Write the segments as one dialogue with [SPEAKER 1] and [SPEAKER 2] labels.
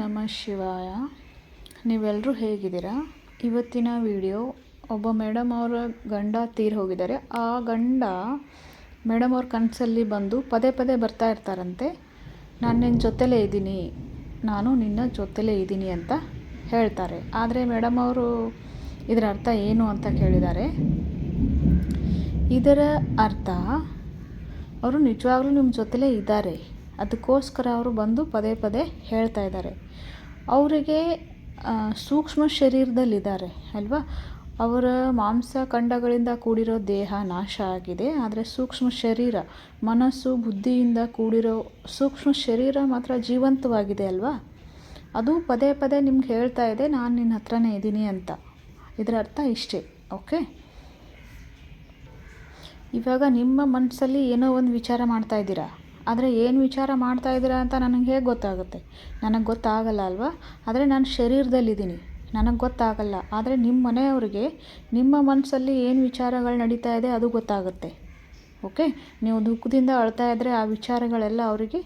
[SPEAKER 1] ನಮಃ ಶಿವಾಯ. ನೀವೆಲ್ಲರೂ ಹೇಗಿದ್ದೀರಾ? ಇವತ್ತಿನ ವಿಡಿಯೋ ಒಬ್ಬ ಮೇಡಮ್ ಅವರ ಗಂಡ ತೀರಿ ಹೋಗಿದ್ದಾರೆ. ಆ ಗಂಡ ಮೇಡಮ್ ಅವ್ರ ಕನಸಲ್ಲಿ ಬಂದು ಪದೇ ಪದೇ ಬರ್ತಾ ಇರ್ತಾರಂತೆ. ನಾನು ನಿನ್ನ ಜೊತೆಲೇ ಇದ್ದೀನಿ. ನಾನು ನಿನ್ನ ಜೊತೆಲೇ ಇದ್ದೀನಿ ಅಂತ ಹೇಳ್ತಾರೆ. ಆದರೆ ಮೇಡಮ್ ಅವರು ಇದರ ಅರ್ಥ ಏನು ಅಂತ ಕೇಳಿದ್ದಾರೆ. ಇದರ ಅರ್ಥ, ಅವರು ನಿಜವಾಗ್ಲೂ ನಿಮ್ಮ ಜೊತೆಲೇ ಇದ್ದಾರೆ. ಅದಕ್ಕೋಸ್ಕರ ಅವರು ಬಂದು ಪದೇ ಪದೇ ಹೇಳ್ತಾ ಇದ್ದಾರೆ. ಅವರಿಗೆ ಸೂಕ್ಷ್ಮ ಶರೀರದಲ್ಲಿದ್ದಾರೆ, ಅಲ್ವಾ? ಅವರ ಮಾಂಸ ಖಂಡಗಳಿಂದ ಕೂಡಿರೋ ದೇಹ ನಾಶ ಆಗಿದೆ, ಆದರೆ ಸೂಕ್ಷ್ಮ ಶರೀರ, ಮನಸ್ಸು, ಬುದ್ಧಿಯಿಂದ ಕೂಡಿರೋ ಸೂಕ್ಷ್ಮ ಶರೀರ ಮಾತ್ರ ಜೀವಂತವಾಗಿದೆ, ಅಲ್ವಾ? ಅದು ಪದೇ ಪದೇ ನಿಮ್ಗೆ ಹೇಳ್ತಾ ಇದೆ, ನಾನು ನಿನ್ನ ಹತ್ರನೇ ಇದ್ದೀನಿ ಅಂತ. ಇದರ ಅರ್ಥ ಇಷ್ಟೇ, ಓಕೆ? ಇವಾಗ ನಿಮ್ಮ ಮನಸ್ಸಲ್ಲಿ ಏನೋ ಒಂದು ವಿಚಾರ ಮಾಡ್ತಾ ಇದ್ದೀರಾ? ಆದರೆ ಏನು ವಿಚಾರ ಮಾಡ್ತಾ ಇದ್ದೀರಾ ಅಂತ ನನಗೆ ಹೇಗೆ ಗೊತ್ತಾಗುತ್ತೆ? ನನಗೆ ಗೊತ್ತಾಗಲ್ಲ ಅಲ್ವಾ? ಆದರೆ ನಾನು ಶರೀರದಲ್ಲಿದ್ದೀನಿ. ನನಗೆ ಗೊತ್ತಾಗಲ್ಲ. ಆದರೆ ನಿಮ್ಮ ಮನೆಯವ್ರಿಗೆ, ನಿಮ್ಮ ಮನಸ್ಸಲ್ಲಿ ಏನು ವಿಚಾರಗಳು ನಡೀತಾ ಇದೆ ಅದು ಗೊತ್ತಾಗುತ್ತೆ. ಓಕೆ? ನೀವು ದುಃಖದಿಂದ ಅಳ್ತಾ ಇದ್ದರೆ ಆ ವಿಚಾರಗಳೆಲ್ಲ ಅವರಿಗೆ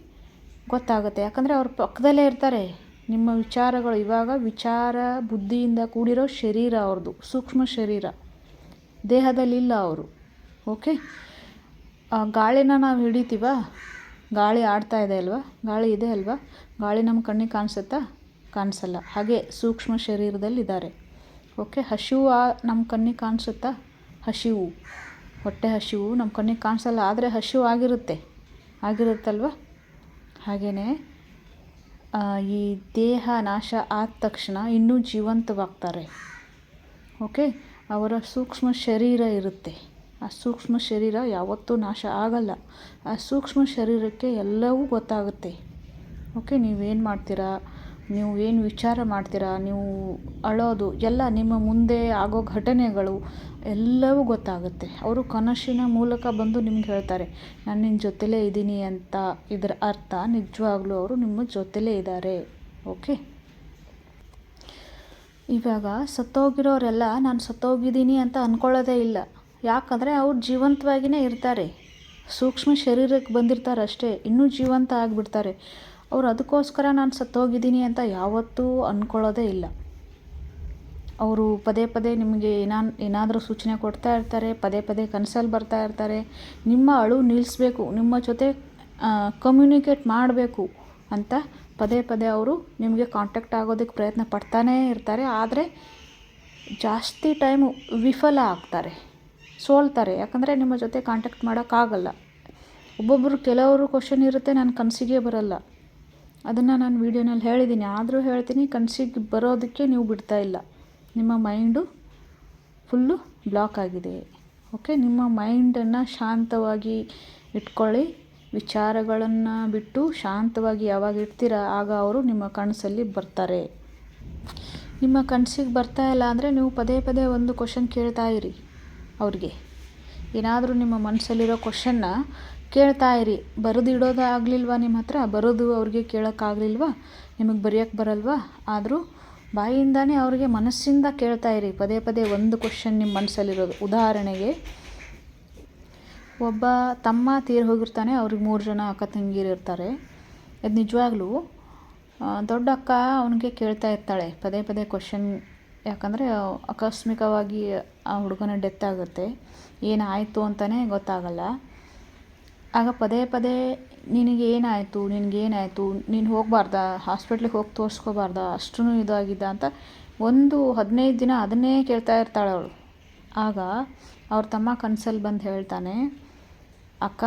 [SPEAKER 1] ಗೊತ್ತಾಗುತ್ತೆ. ಯಾಕಂದರೆ ಅವ್ರ ಪಕ್ಕದಲ್ಲೇ ಇರ್ತಾರೆ. ನಿಮ್ಮ ವಿಚಾರಗಳು ಇವಾಗ ವಿಚಾರ, ಬುದ್ಧಿಯಿಂದ ಕೂಡಿರೋ ಶರೀರ ಅವ್ರದ್ದು ಸೂಕ್ಷ್ಮ ಶರೀರ. ದೇಹದಲ್ಲಿಲ್ಲ ಅವರು. ಓಕೆ? ಗಾಳಿನ ನಾವು ಹಿಡಿತೀವ? ಗಾಳಿ ಆಡ್ತಾ ಇದೆ ಅಲ್ವಾ? ಗಾಳಿ ಇದೆ ಅಲ್ವಾ? ಗಾಳಿ ನಮ್ಮ ಕಣ್ಣಿಗೆ ಕಾಣಿಸುತ್ತಾ? ಕಾಣಿಸಲ್ಲ. ಹಾಗೆ ಸೂಕ್ಷ್ಮ ಶರೀರದಲ್ಲಿದ್ದಾರೆ. ಓಕೆ, ಹಸಿವು ನಮ್ಮ ಕಣ್ಣಿಗೆ ಕಾಣಿಸುತ್ತಾ? ಹಸಿವು. ಹೊಟ್ಟೆ ಹಸಿವು ನಮ್ಮ ಕಣ್ಣಿಗೆ ಕಾಣಿಸಲ್ಲ, ಆದರೆ ಹಸಿವು ಆಗಿರುತ್ತೆ. ಆಗಿರುತ್ತಲ್ವ? ಹಾಗೆಯೇ ಈ ದೇಹ ನಾಶ ಆದ ತಕ್ಷಣ ಇನ್ನೂ ಜೀವಂತವಾಗ್ತಾರೆ. ಓಕೆ, ಅವರ ಸೂಕ್ಷ್ಮ ಶರೀರ ಇರುತ್ತೆ. ಆ ಸೂಕ್ಷ್ಮ ಶರೀರ ಯಾವತ್ತೂ ನಾಶ ಆಗಲ್ಲ. ಆ ಸೂಕ್ಷ್ಮ ಶರೀರಕ್ಕೆ ಎಲ್ಲವೂ ಗೊತ್ತಾಗುತ್ತೆ. ಓಕೆ, ನೀವೇನು ಮಾಡ್ತೀರಾ? ನೀವು ಏನು ವಿಚಾರ ಮಾಡ್ತೀರಾ? ನೀವು ಅಳೋದು, ಎಲ್ಲ ನಿಮ್ಮ ಮುಂದೆ ಆಗೋ ಘಟನೆಗಳು ಎಲ್ಲವೂ ಗೊತ್ತಾಗುತ್ತೆ. ಅವರು ಕನಸಿನ ಮೂಲಕ ಬಂದು ನಿಮ್ಗೆ ಹೇಳ್ತಾರೆ, ನಾನು ನಿನ್ನ ಜೊತೆಲೇ ಇದ್ದೀನಿ ಅಂತ. ಇದರ ಅರ್ಥ ನಿಜವಾಗ್ಲೂ ಅವರು ನಿಮ್ಮ ಜೊತೆಲೇ ಇದ್ದಾರೆ ಓಕೆ? ಇವಾಗ ಸತ್ತೋಗಿರೋರೆಲ್ಲ, ನಾನು ಸತ್ತೋಗಿದ್ದೀನಿ ಅಂತ ಅಂದ್ಕೊಳ್ಳೋದೇ ಇಲ್ಲ. ಯಾಕಂದರೆ ಅವ್ರು ಜೀವಂತವಾಗಿಯೇ ಇರ್ತಾರೆ. ಸೂಕ್ಷ್ಮ ಶರೀರಕ್ಕೆ ಬಂದಿರ್ತಾರೆ ಅಷ್ಟೇ. ಇನ್ನೂ ಜೀವಂತ ಆಗಿಬಿಡ್ತಾರೆ. ಅವ್ರು ಅದಕ್ಕೋಸ್ಕರ ನಾನು ಸತ್ತೋಗಿದ್ದೀನಿ ಅಂತ ಯಾವತ್ತೂ ಅಂದ್ಕೊಳ್ಳೋದೇ ಇಲ್ಲ. ಅವರು ಪದೇ ಪದೇ ನಿಮಗೆ ಏನಾನ್, ಏನಾದರೂ ಸೂಚನೆ ಕೊಡ್ತಾ ಇರ್ತಾರೆ, ಪದೇ ಪದೇ ಕನಸಲ್ಲಿ ಬರ್ತಾ ಇರ್ತಾರೆ. ನಿಮ್ಮ ಅಳು ನಿಲ್ಲಿಸ್ಬೇಕು ನಿಮ್ಮ ಜೊತೆ ಕಮ್ಯುನಿಕೇಟ್ ಮಾಡಬೇಕು ಅಂತ ಪದೇ ಪದೇ ಅವರು ನಿಮಗೆ ಕಾಂಟ್ಯಾಕ್ಟ್ ಆಗೋದಕ್ಕೆ ಪ್ರಯತ್ನ ಪಡ್ತಾನೇ ಇರ್ತಾರೆ. ಆದರೆ ಜಾಸ್ತಿ ಟೈಮು ವಿಫಲ ಆಗ್ತಾರೆ. ಸೋಲ್ತಾರೆ. ಯಾಕಂದರೆ ನಿಮ್ಮ ಜೊತೆ ಕಾಂಟ್ಯಾಕ್ಟ್ ಮಾಡೋಕ್ಕಾಗಲ್ಲ. ಒಬ್ಬೊಬ್ಬರು ಕೆಲವರು ಕ್ವಶನ್ ಇರುತ್ತೆ, ನಾನು ಕನಸಿಗೆ ಬರಲ್ಲ. ಅದನ್ನು ನಾನು ವೀಡಿಯೋನಲ್ಲಿ ಹೇಳಿದ್ದೀನಿ ಆದರೂ ಹೇಳ್ತೀನಿ, ಕನಸಿಗೆ ಬರೋದಕ್ಕೆ ನೀವು ಬಿಡ್ತಾ ಇಲ್ಲ. ನಿಮ್ಮ ಮೈಂಡು ಫುಲ್ಲು ಬ್ಲಾಕ್ ಆಗಿದೆ. ಓಕೆ ನಿಮ್ಮ ಮೈಂಡನ್ನು ಶಾಂತವಾಗಿ ಇಟ್ಕೊಳ್ಳಿ. ವಿಚಾರಗಳನ್ನು ಬಿಟ್ಟು ಶಾಂತವಾಗಿ ಯಾವಾಗ ಇಡ್ತೀರ, ಆಗ ಅವರು ನಿಮ್ಮ ಕನಸಲ್ಲಿ ಬರ್ತಾರೆ. ನಿಮ್ಮ ಕನಸಿಗೆ ಬರ್ತಾ ಇಲ್ಲ ಅಂದರೆ ನೀವು ಪದೇ ಪದೇ ಒಂದು ಕ್ವಶನ್ ಕೇಳ್ತಾ ಇರಿ. ಅವ್ರಿಗೆ. ಏನಾದರೂ ನಿಮ್ಮ ಮನಸ್ಸಲ್ಲಿರೋ ಕ್ವಶನ್ನ ಕೇಳ್ತಾ ಇರಿ. ಬರೆದಿಡೋದು ಆಗಲಿಲ್ವಾ ನಿಮ್ಮ ಹತ್ರ? ಬರೋದು ಅವ್ರಿಗೆ ಕೇಳೋಕ್ಕಾಗಲಿಲ್ವಾ ನಿಮಗೆ ಬರೆಯೋಕ್ಕೆ ಬರಲ್ವಾ? ಆದರೂ ಬಾಯಿಯಿಂದನೇ ಅವ್ರಿಗೆ ಮನಸ್ಸಿಂದ ಕೇಳ್ತಾ ಇರಿ. ಪದೇ ಪದೇ ಒಂದು ಕ್ವಶನ್ ನಿಮ್ಮ ಮನಸ್ಸಲ್ಲಿರೋದು ಉದಾಹರಣೆಗೆ, ಒಬ್ಬ ತಮ್ಮ ತೀರಿ ಹೋಗಿರ್ತಾನೆ, ಅವ್ರಿಗೆ ಮೂರು ಜನ ಅಕ್ಕ ತಂಗಿರು ಇರ್ತಾರೆ. ಅದು ನಿಜವಾಗ್ಲೂ ದೊಡ್ಡ ಅಕ್ಕ ಅವನಿಗೆ ಕೇಳ್ತಾ ಇರ್ತಾಳೆ. ಪದೇ ಪದೇ ಕ್ವಶನ್ ಯಾಕಂದರೆ ಆಕಸ್ಮಿಕವಾಗಿ ಆ ಹುಡುಗನ ಡೆತ್ ಆಗುತ್ತೆ. ಏನಾಯಿತು ಅಂತಲೇ ಗೊತ್ತಾಗಲ್ಲ. ಆಗ ಪದೇ ಪದೇ ನಿನಗೆ ಏನಾಯಿತು ನಿನಗೇನಾಯಿತು ನೀನು ಹೋಗಬಾರ್ದ ಹಾಸ್ಪಿಟ್ಲಿಗೆ ಹೋಗಿ ತೋರಿಸ್ಕೋಬಾರ್ದಾ ಅಷ್ಟೂ ಇದಾಗಿದ್ದ ಅಂತ ಒಂದು ಹದಿನೈದು ದಿನ ಅದನ್ನೇ ಕೇಳ್ತಾ ಇರ್ತಾಳೆ ಅವಳು. ಆಗ ಅವ್ರ ತಮ್ಮ ಕನ್ಸಲ್ಲಿ ಬಂದು ಹೇಳ್ತಾನೆ, ಅಕ್ಕ,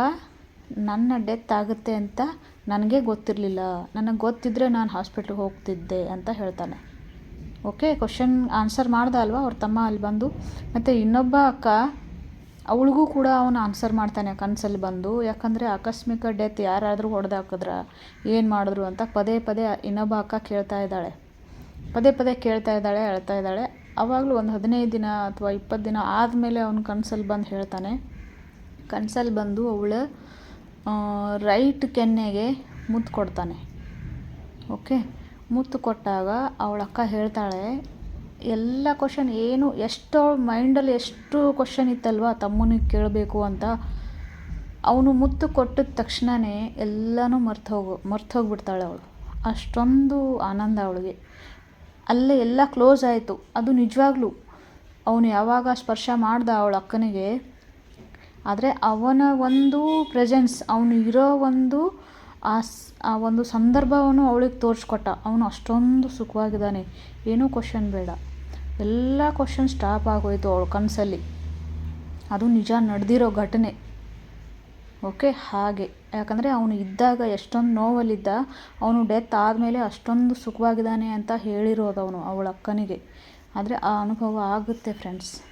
[SPEAKER 1] ನನ್ನ ಡೆತ್ ಆಗುತ್ತೆ ಅಂತ ನನಗೆ ಗೊತ್ತಿರಲಿಲ್ಲ. ನನಗೆ ಗೊತ್ತಿದ್ದರೆ ನಾನು ಹಾಸ್ಪಿಟ್ಲಿಗೆ ಹೋಗ್ತಿದ್ದೆ ಅಂತ ಹೇಳ್ತಾನೆ. ಓಕೆ ಕ್ವಶನ್ ಆನ್ಸರ್ ಮಾಡ್ದ ಅಲ್ವಾ? ಅವ್ರ ತಮ್ಮ ಅಲ್ಲಿ ಬಂದು. ಮತ್ತು ಇನ್ನೊಬ್ಬ ಅಕ್ಕ, ಅವಳಿಗೂ ಕೂಡ ಅವನು ಆನ್ಸರ್ ಮಾಡ್ತಾನೆ ಕನಸಲ್ಲಿ ಬಂದು. ಯಾಕಂದರೆ ಆಕಸ್ಮಿಕ ಡೆತ್ ಯಾರಾದರೂ ಹೊಡೆದಾಕಿದ್ರ ಏನು ಮಾಡಿದ್ರು ಅಂತ ಪದೇ ಪದೇ ಇನ್ನೊಬ್ಬ ಅಕ್ಕ ಕೇಳ್ತಾ ಇದ್ದಾಳೆ. ಪದೇ ಪದೇ ಕೇಳ್ತಾ ಇದ್ದಾಳೆ, ಹೇಳ್ತಾ ಇದ್ದಾಳೆ. ಆವಾಗಲೂ ಒಂದು ಹದಿನೈದು ದಿನ ಅಥವಾ ಇಪ್ಪತ್ತು ದಿನ ಆದಮೇಲೆ ಅವನು ಕನಸಲ್ಲಿ ಬಂದು ಹೇಳ್ತಾನೆ. ಕನಸಲ್ಲಿ ಬಂದು ಅವಳ ರೈಟ್ ಕೆನ್ನೆಗೆ ಮುತ್ತು ಕೊಡ್ತಾನೆ ಓಕೆ ಮುತ್ತು ಕೊಟ್ಟಾಗ ಅವಳ ಅಕ್ಕ ಹೇಳ್ತಾಳೆ, ಎಲ್ಲ ಕ್ವಶನ್ ಏನು ಎಷ್ಟು ಅವಳ ಮೈಂಡಲ್ಲಿ ಎಷ್ಟು ಕ್ವಶನ್ ಇತ್ತಲ್ವ ತಮ್ಮನಿಗೆ ಕೇಳಬೇಕು ಅಂತ. ಅವನು ಮುತ್ತು ಕೊಟ್ಟಿದ ತಕ್ಷಣವೇ ಎಲ್ಲನೂ ಮರ್ತು ಹೋಗು, ಮರ್ತು ಹೋಗ್ಬಿಡ್ತಾಳೆ ಅವಳು. ಅಷ್ಟೊಂದು ಆನಂದ ಅವಳಿಗೆ. ಅಲ್ಲೇ ಎಲ್ಲ ಕ್ಲೋಸ್ ಆಯಿತು. ಅದು ನಿಜವಾಗ್ಲೂ. ಅವನು ಯಾವಾಗ ಸ್ಪರ್ಶ ಮಾಡ್ದ ಅವಳ ಅಕ್ಕನಿಗೆ, ಆದರೆ ಅವನ ಒಂದು ಪ್ರೆಸೆನ್ಸ್ ಅವನು ಇರೋ ಒಂದು ಆ ಆ ಒಂದು ಸಂದರ್ಭವನ್ನು ಅವಳಿಗೆ ತೋರಿಸ್ಕೊಟ್ಟ. ಅವನು ಅಷ್ಟೊಂದು ಸುಖವಾಗಿದ್ದಾನೆ. ಏನೂ ಕ್ವಶನ್ ಬೇಡ. ಎಲ್ಲ ಕ್ವಶನ್ ಸ್ಟಾಪ್ ಆಗೋಯಿತು ಅವಳ ಕನಸಲ್ಲಿ. ಅದು ನಿಜ ನಡೆದಿರೋ ಘಟನೆ. ಓಕೆ ಹಾಗೆ. ಯಾಕಂದರೆ ಅವನು ಇದ್ದಾಗ ಎಷ್ಟೊಂದು ನೋವಲ್ಲಿದ್ದ, ಅವನು ಡೆತ್ ಆದಮೇಲೆ ಅಷ್ಟೊಂದು ಸುಖವಾಗಿದ್ದಾನೆ ಅಂತ ಹೇಳಿರೋದು ಅವನು, ಅವಳ ಅಕ್ಕನಿಗೆ. ಆದರೆ ಆ ಅನುಭವ ಆಗುತ್ತೆ ಫ್ರೆಂಡ್ಸ್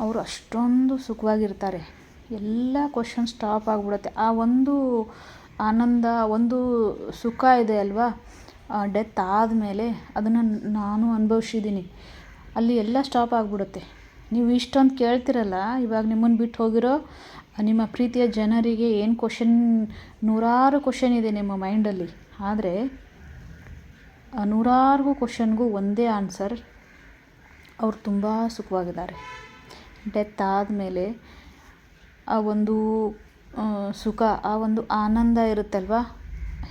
[SPEAKER 1] ಅವರು ಅಷ್ಟೊಂದು ಸುಖವಾಗಿರ್ತಾರೆ. ಎಲ್ಲ ಕ್ವಶನ್ ಸ್ಟಾಪ್ ಆಗಿಬಿಡುತ್ತೆ. ಆ ಒಂದು ಆನಂದ ಒಂದು ಸುಖ ಇದೆ ಅಲ್ವಾ? ಡೆತ್ ಆದಮೇಲೆ ಅದನ್ನು ನಾನು ಅನುಭವಿಸಿದ್ದೀನಿ. ಅಲ್ಲಿ ಎಲ್ಲ ಸ್ಟಾಪ್ ಆಗಿಬಿಡುತ್ತೆ. ನೀವು ಇಷ್ಟೊಂದು ಕೇಳ್ತಿರಲ್ಲ, ಇವಾಗ ನಿಮ್ಮನ್ನು ಬಿಟ್ಟು ಹೋಗಿರೋ ನಿಮ್ಮ ಪ್ರೀತಿಯ ಜನರಿಗೆ ಏನು ಕ್ವಶನ್ ನೂರಾರು ಕ್ವಶನ್ ಇದೆ ನಿಮ್ಮ ಮೈಂಡಲ್ಲಿ ಆದರೆ ನೂರಾರು ಕ್ವಶನ್ಗೂ ಒಂದೇ ಆನ್ಸರ್ ಅವ್ರು ತುಂಬ ಸುಖವಾಗಿದ್ದಾರೆ. ಡೆತ್ ಆದಮೇಲೆ ಆ ಒಂದು ಸುಖ, ಆ ಒಂದು ಆನಂದ ಇರುತ್ತಲ್ವಾ?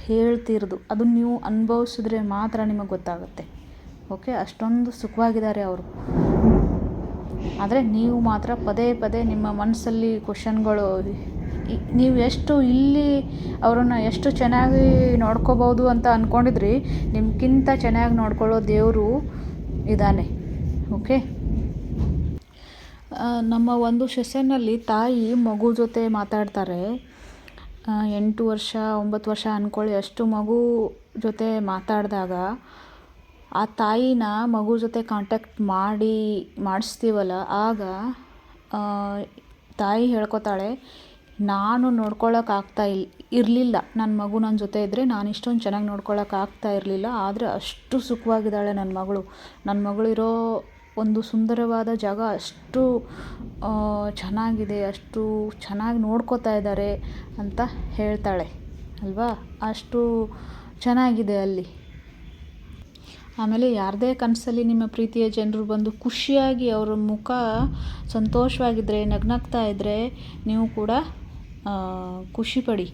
[SPEAKER 1] ಹೇಳ್ತಿರೋದು. ಅದನ್ನು ನೀವು ಅನುಭವಿಸಿದ್ರೆ ಮಾತ್ರ ನಿಮಗೆ ಗೊತ್ತಾಗುತ್ತೆ. ಓಕೆ? ಅಷ್ಟೊಂದು ಸುಖವಾಗಿದ್ದಾರೆ ಅವರು. ಆದರೆ ನೀವು ಮಾತ್ರ ಪದೇ ಪದೇ ನಿಮ್ಮ ಮನಸ್ಸಲ್ಲಿ ಕ್ವಶನ್ಗಳು ನೀವು ಎಷ್ಟು ಇಲ್ಲಿ ಅವರನ್ನು ಎಷ್ಟು ಚೆನ್ನಾಗಿ ನೋಡ್ಕೋಬೋದು ಅಂತ ಅಂದ್ಕೊಂಡಿದ್ರಿ ನಿಮ್ಗಿಂತ ಚೆನ್ನಾಗಿ ನೋಡ್ಕೊಳ್ಳೋ ದೇವರು ಇದ್ದಾನೆ. ಓಕೆ? ನಮ್ಮ ಒಂದು ಸೆಷನ್ನಲ್ಲಿ ತಾಯಿ ಮಗು ಜೊತೆ ಮಾತಾಡ್ತಾರೆ. ಎಂಟು ವರ್ಷ, ಒಂಬತ್ತು ವರ್ಷ ಅಂದ್ಕೊಳ್ಳಿ ಅಷ್ಟು ಮಗು ಜೊತೆ ಮಾತಾಡಿದಾಗ ಆ ತಾಯಿನ ಮಗು ಜೊತೆ ಕಾಂಟ್ಯಾಕ್ಟ್ ಮಾಡಿ, ಮಾಡಿಸ್ತೀವಲ್ಲ, ಆಗ ತಾಯಿ ಹೇಳ್ಕೊತಾಳೆ, ನಾನು ನೋಡ್ಕೊಳಕ್ಕೆ ಆಗ್ತಾ ಇಲ್ಲ ಇರಲಿಲ್ಲ. ನನ್ನ ಮಗು ನನ್ನ ಜೊತೆ ಇದ್ದರೆ ನಾನು ಇಷ್ಟೊಂದು ಚೆನ್ನಾಗಿ ನೋಡ್ಕೊಳಕ್ಕೆ ಆಗ್ತಾ ಇರಲಿಲ್ಲ. ಆದರೆ ಅಷ್ಟು ಸುಖವಾಗಿದ್ದಾಳೆ ನನ್ನ ಮಗಳು. ನನ್ನ ಮಗಳಿರೋ ಒಂದು ಸುಂದರವಾದ ಜಾಗ, ಅಷ್ಟು ಚೆನ್ನಾಗಿದೆ, ಅಷ್ಟು ಚೆನ್ನಾಗಿ ನೋಡ್ಕೋತಾ ಇದ್ದಾರೆ ಅಂತ ಹೇಳ್ತಾಳೆ, ಅಲ್ವಾ? ಅಷ್ಟು ಚೆನ್ನಾಗಿದೆ ಅಲ್ಲಿ. ಆಮೇಲೆ ಯಾರದೇ ಕನಸಲ್ಲಿ ನಿಮ್ಮ ಪ್ರೀತಿಯ ಜನರು ಬಂದು ಖುಷಿಯಾಗಿ ಅವರ ಮುಖ ಸಂತೋಷವಾಗಿದ್ದರೆ ನಗ್ನಗ್ತಾ ಇದ್ದರೆ ನೀವು ಕೂಡ ಖುಷಿಪಡಿ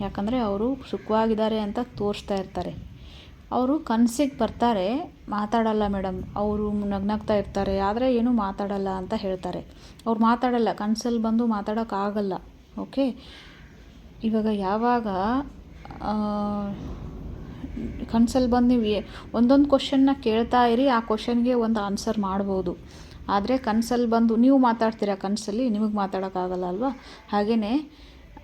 [SPEAKER 1] ಯಾಕಂದರೆ ಅವರು ಸುಖವಾಗಿದ್ದಾರೆ ಅಂತ ತೋರಿಸ್ತಾ ಇರ್ತಾರೆ. ಅವರು ಕನಸಿಗೆ ಬರ್ತಾರೆ, ಮಾತಾಡಲ್ಲ ಮೇಡಮ್. ಅವರು ನಗ್ನಗ್ತಾ ಇರ್ತಾರೆ, ಆದರೆ ಏನೂ ಮಾತಾಡಲ್ಲ ಅಂತ ಹೇಳ್ತಾರೆ. ಅವ್ರು ಮಾತಾಡಲ್ಲ, ಕನ್ಸಲ್ಲಿ ಬಂದು ಮಾತಾಡೋಕ್ಕಾಗಲ್ಲ, ಓಕೆ? ಇವಾಗ ಯಾವಾಗ ಕನ್ಸಲ್ಲಿ ಬಂದು ನೀವು ಒಂದೊಂದು ಕ್ವಶನ್ನ ಕೇಳ್ತಾ ಇರಿ, ಆ ಕ್ವಶನ್ಗೆ ಒಂದು ಆನ್ಸರ್ ಮಾಡ್ಬೋದು. ಆದರೆ ಕನಸಲ್ಲಿ ಬಂದು, ನೀವು ಮಾತಾಡ್ತೀರಾ ಕನಸಲ್ಲಿ? ನಿಮಗೆ ಮಾತಾಡೋಕ್ಕಾಗಲ್ಲ ಅಲ್ವಾ? ಹಾಗೆಯೇ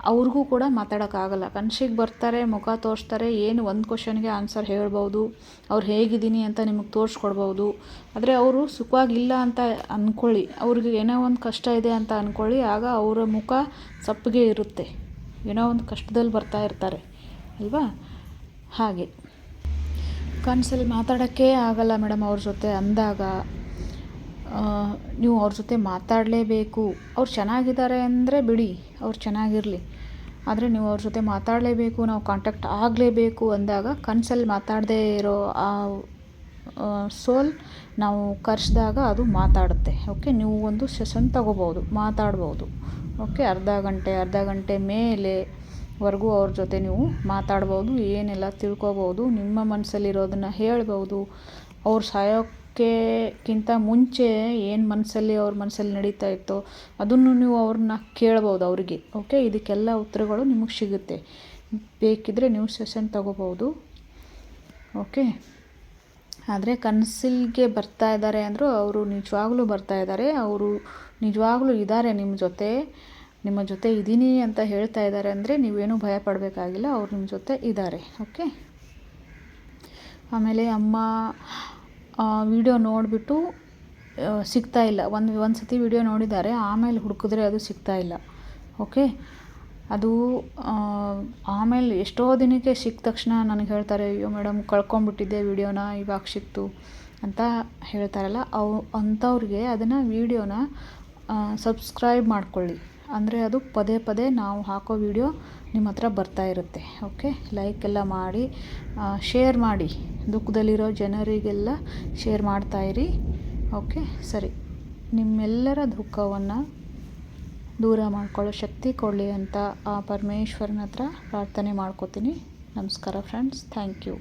[SPEAKER 1] ಅವ್ರಿಗೂ ಕೂಡ ಮಾತಾಡೋಕ್ಕಾಗಲ್ಲ. ಕನ್ಸಿಗೆ ಬರ್ತಾರೆ, ಮುಖ ತೋರಿಸ್ತಾರೆ, ಏನು ಒಂದು ಕ್ವಶನ್ಗೆ ಆನ್ಸರ್ ಹೇಳ್ಬೋದು. ಅವ್ರು ಹೇಗಿದ್ದೀನಿ ಅಂತ ನಿಮಗೆ ತೋರಿಸ್ಕೊಡ್ಬೋದು. ಆದರೆ ಅವರು ಸುಖವಾಗಿಲ್ಲ ಅಂತ ಅಂದ್ಕೊಳ್ಳಿ ಅವ್ರಿಗೆ ಏನೋ ಒಂದು ಕಷ್ಟ ಇದೆ ಅಂತ ಅಂದ್ಕೊಳ್ಳಿ ಆಗ ಅವರ ಮುಖ ಸಪ್ಪಗೆ ಇರುತ್ತೆ. ಏನೋ ಒಂದು ಕಷ್ಟದಲ್ಲಿ ಬರ್ತಾ ಇರ್ತಾರೆ. ಅಲ್ವಾ? ಹಾಗೆ. ಕನಸಲ್ಲಿ ಮಾತಾಡೋಕ್ಕೇ ಆಗಲ್ಲ ಮೇಡಮ್ ಅವ್ರ ಜೊತೆ ಅಂದಾಗ. ನೀವು ಅವ್ರ ಜೊತೆ ಮಾತಾಡಲೇಬೇಕು. ಅವ್ರು ಚೆನ್ನಾಗಿದ್ದಾರೆ ಅಂದರೆ ಬಿಡಿ. ಅವ್ರು ಚೆನ್ನಾಗಿರಲಿ. ಆದರೆ ನೀವು ಅವ್ರ ಜೊತೆ ಮಾತಾಡಲೇಬೇಕು, ನಾವು ಕಾಂಟ್ಯಾಕ್ಟ್ ಆಗಲೇಬೇಕು ಅಂದಾಗ ಕನಸಲ್ಲಿ ಮಾತಾಡದೇ ಇರೋ ಆ ಸೋಲ್ ನಾವು ಕರೆಸಿದಾಗ ಅದು ಮಾತಾಡುತ್ತೆ. ಓಕೆ ನೀವು ಒಂದು ಸೆಷನ್ ತಗೋಬೋದು, ಮಾತಾಡ್ಬೋದು. ಓಕೆ ಅರ್ಧ ಗಂಟೆ ಅರ್ಧ ಗಂಟೆ ಮೇಲೆ ವರೆಗೂ ಅವ್ರ ಜೊತೆ ನೀವು ಮಾತಾಡ್ಬೋದು, ಏನೆಲ್ಲ ತಿಳ್ಕೊಬೋದು, ನಿಮ್ಮ ಮನಸ್ಸಲ್ಲಿರೋದನ್ನ ಹೇಳ್ಬೋದು ಅವ್ರು ಸಾಯೋಕ್ಕೆಕ್ಕಿಂತ ಮುಂಚೆ ಏನು ಮನಸ್ಸಲ್ಲಿ ಅವ್ರ ಮನಸ್ಸಲ್ಲಿ ನಡೀತಾ ಇತ್ತು ಅದನ್ನು ನೀವು ಅವ್ರನ್ನ ಕೇಳ್ಬೋದು ಅವರಿಗೆ, ಓಕೆ? ಇದಕ್ಕೆಲ್ಲ ಉತ್ತರಗಳು ನಿಮಗೆ ಸಿಗುತ್ತೆ. ಬೇಕಿದ್ದರೆ ನೀವು ಸೆಷನ್ ತಗೋಬೋದು, ಓಕೆ? ಆದರೆ ಕನಸಿಗೆ ಬರ್ತಾ ಇದ್ದಾರೆ ಅಂದರೂ ಅವರು ನಿಜವಾಗ್ಲೂ ಬರ್ತಾ ಇದ್ದಾರೆ ಅವರು ನಿಜವಾಗ್ಲೂ ಇದ್ದಾರೆ ನಿಮ್ಮ ಜೊತೆ. ನಿಮ್ಮ ಜೊತೆ ಇದ್ದೀನಿ ಅಂತ ಹೇಳ್ತಾ ಇದ್ದಾರೆ ಅಂದರೆ ನೀವೇನು ಭಯ ಪಡಬೇಕಾಗಿಲ್ಲ ಅವ್ರು ನಿಮ್ಮ ಜೊತೆ ಇದ್ದಾರೆ ಓಕೆ? ಆಮೇಲೆ ಅಮ್ಮ ವಿಡಿಯೋ ನೋಡಿಬಿಟ್ಟು ಸಿಗ್ತಾ ಇಲ್ಲ. ಒಂದು ಒಂದು ಸತಿ ವಿಡಿಯೋ ನೋಡಿದ್ದಾರೆ. ಆಮೇಲೆ ಹುಡುಕಿದ್ರೆ ಅದು ಸಿಗ್ತಾ ಇಲ್ಲ. ಓಕೆ ಅದು ಆಮೇಲೆ ಎಷ್ಟೋ ದಿನಕ್ಕೆ ಸಿಕ್ಕ ತಕ್ಷಣ ನನಗೆ ಹೇಳ್ತಾರೆ, ಅಯ್ಯೋ ಮೇಡಮ್ ಕಳ್ಕೊಂಬಿಟ್ಟಿದ್ದೆ ವಿಡಿಯೋನ ಇವಾಗ ಸಿಕ್ತು ಅಂತ ಹೇಳ್ತಾರಲ್ಲ, ಅವು, ಅಂಥವ್ರಿಗೆ ಅದನ್ನು ವೀಡಿಯೋನ ಸಬ್ಸ್ಕ್ರೈಬ್ ಮಾಡ್ಕೊಳ್ಳಿ. ಅಂದರೆ ಅದು ಪದೇ ಪದೇ ನಾವು ಹಾಕೋ ವಿಡಿಯೋ ನಿಮ್ಮ ಹತ್ರ ಬರ್ತಾ ಇರುತ್ತೆ ಓಕೆ ಲೈಕ್ ಎಲ್ಲ ಮಾಡಿ ಶೇರ್ ಮಾಡಿ. ದುಃಖದಲ್ಲಿರೋ ಜನರಿಗೆಲ್ಲ ಶೇರ್ ಮಾಡ್ತಾಯಿರಿ ಓಕೆ ಸರಿ. ನಿಮ್ಮೆಲ್ಲರ ದುಃಖವನ್ನು ದೂರ ಮಾಡ್ಕೊಳ್ಳೋ ಶಕ್ತಿ ಕೊಡಲಿ ಅಂತ ಆ ಪರಮೇಶ್ವರನ ಹತ್ರ ಪ್ರಾರ್ಥನೆ ಮಾಡ್ಕೋತೀನಿ. ನಮಸ್ಕಾರ ಫ್ರೆಂಡ್ಸ್ ಥ್ಯಾಂಕ್ ಯು